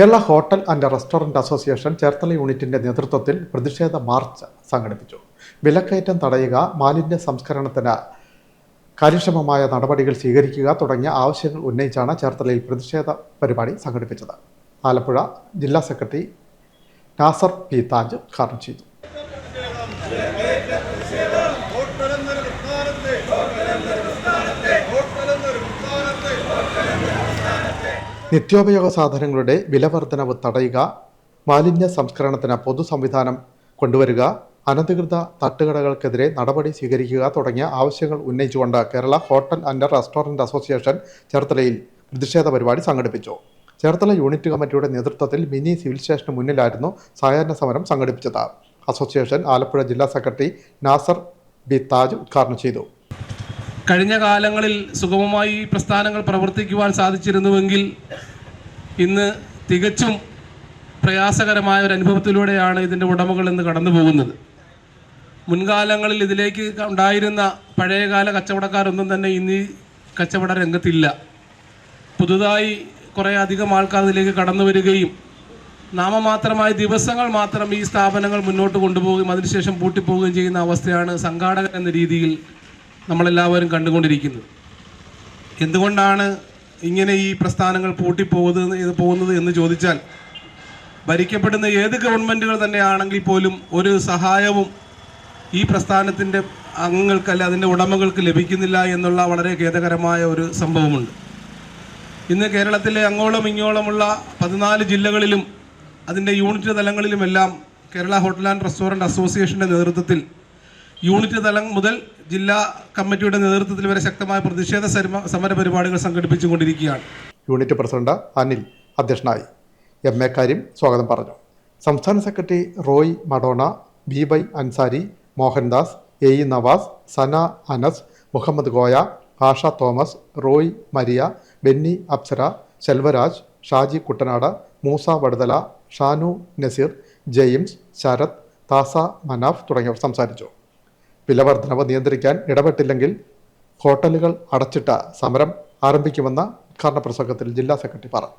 Kerala hotel and restaurant association Cherthala യൂണിറ്റിന്റെ നേതൃത്വത്തിൽ പ്രതിഷേധ മാർച്ച് സംഘടിപ്പിച്ചു. വിലക്കയറ്റം തടയുക മാലിന്യ സംസ്കരണത്തിന് കാര്യക്ഷമമായ നടപടികൾ സ്വീകരിക്കുക തുടങ്ങിയ ആവശ്യങ്ങൾ ഉന്നയിച്ചാണ് ചേർത്തലയിൽ പ്രതിഷേധ പരിപാടി സംഘടിപ്പിച്ചത്. ആലപ്പുഴ ജില്ലാ സെക്രട്ടറി നാസർ പി താജ് ഉദ്ഘാടനം ചെയ്തു. നിത്യോപയോഗ സാധനങ്ങളുടെ വിലവർധനവ് തടയുക മാലിന്യ സംസ്കരണത്തിന് പൊതു സംവിധാനം കൊണ്ടുവരിക അനധികൃത തട്ടുകടകൾക്കെതിരെ നടപടി സ്വീകരിക്കുക തുടങ്ങിയ ആവശ്യങ്ങൾ ഉന്നയിച്ചുകൊണ്ട് Kerala hotel and restaurant association ചേർത്തലയിൽ പ്രതിഷേധ പരിപാടി സംഘടിപ്പിച്ചു. ചേർത്തല യൂണിറ്റ് കമ്മിറ്റിയുടെ നേതൃത്വത്തിൽ മിനി സിവിൽ സ്റ്റേഷന് മുന്നിലായിരുന്നു സഹകരണ സമരം സംഘടിപ്പിച്ചത്. അസോസിയേഷൻ ആലപ്പുഴ ജില്ലാ സെക്രട്ടറി നാസർ ബി താജ് ഉദ്ഘാടനം ചെയ്തു. കഴിഞ്ഞ കാലങ്ങളിൽ സുഗമമായി പ്രസ്ഥാനങ്ങൾ പ്രവർത്തിക്കുവാൻ സാധിച്ചിരുന്നുവെങ്കിൽ ഇന്ന് തികച്ചും പ്രയാസകരമായ ഒരു അനുഭവത്തിലൂടെയാണ് ഇതിന്റെ ഉടമകൾ ഇന്ന് കടന്നു പോകുന്നത്. മുൻകാലങ്ങളിൽ ഇതിലേക്ക് ഉണ്ടായിരുന്ന പഴയകാല കച്ചവടക്കാരൊന്നും തന്നെ ഇന്ന് കച്ചവട രംഗത്തില്ല. പുതുതായി കുറേ അധികം ആൾക്കാർ ഇതിലേക്ക് കടന്നു വരികയും നാമമാത്രമായ ദിവസങ്ങൾ മാത്രം ഈ സ്ഥാപനങ്ങൾ മുന്നോട്ട് കൊണ്ടുപോവുകയും അതിനുശേഷം പൂട്ടിപ്പോവുകയും ചെയ്യുന്ന അവസ്ഥയാണ് സംഘാടകൻ എന്ന രീതിയിൽ നമ്മളെല്ലാവരും കണ്ടുകൊണ്ടിരിക്കുന്നത്. എന്തുകൊണ്ടാണ് ഇങ്ങനെ ഈ പ്രസ്ഥാനങ്ങൾ പൂട്ടിപ്പോകുന്നത് പോകുന്നത് എന്ന് ചോദിച്ചാൽ ഭരിക്കപ്പെടുന്ന ഏത് ഗവൺമെന്റുകൾ തന്നെയാണെങ്കിൽ പോലും ഒരു സഹായവും ഈ പ്രസ്ഥാനത്തിന്റെ അംഗങ്ങൾക്ക് അതിന്റെ ഉടമകൾക്ക് ലഭിക്കുന്നില്ല എന്നുള്ള വളരെ ഖേദകരമായ ഒരു സംഭവമുണ്ട്. ഇന്ന് കേരളത്തിലെ അങ്ങോളം ഇങ്ങോളമുള്ള പതിനാല് ജില്ലകളിലും അതിന്റെ യൂണിറ്റ് തലങ്ങളിലുമെല്ലാം കേരള ഹോട്ടൽ ആൻഡ് റെസ്റ്റോറന്റ് അസോസിയേഷന്റെ നേതൃത്വത്തിൽ യൂണിറ്റ് തലം മുതൽ ജില്ലാ കമ്മിറ്റിയുടെ നേതൃത്വത്തിൽ വരെ ശക്തമായ പ്രതിഷേധ സമര- പരിപാടികൾ സംഘടിപ്പിച്ചുകൊണ്ടിരിക്കുകയാണ്. യൂണിറ്റ് പ്രസിഡന്റ് അനിൽ അധ്യക്ഷനായി. എം എ കാര്യം സ്വാഗതം പറഞ്ഞു. സംസ്ഥാന secretary Roy Madonna B Y Ansari Mohandas A E Navas Sana Anas Muhammad Goya Asha Thomas Roy Maria Benny Apsara Selvaraj Shaji Kuttanad Moosa Vaduthala Shanu Nazeer James Sarath Thasa Manaf തുടങ്ങിയവർ സംസാരിച്ചു. വിലവർദ്ധനവ് നിയന്ത്രിക്കാൻ ഇടപെട്ടില്ലെങ്കിൽ ഹോട്ടലുകൾ അടച്ചിട്ട സമരം ആരംഭിക്കുമെന്ന ഉദ്ഘാടന പ്രസംഗത്തിൽ ജില്ലാ secretary പറഞ്ഞു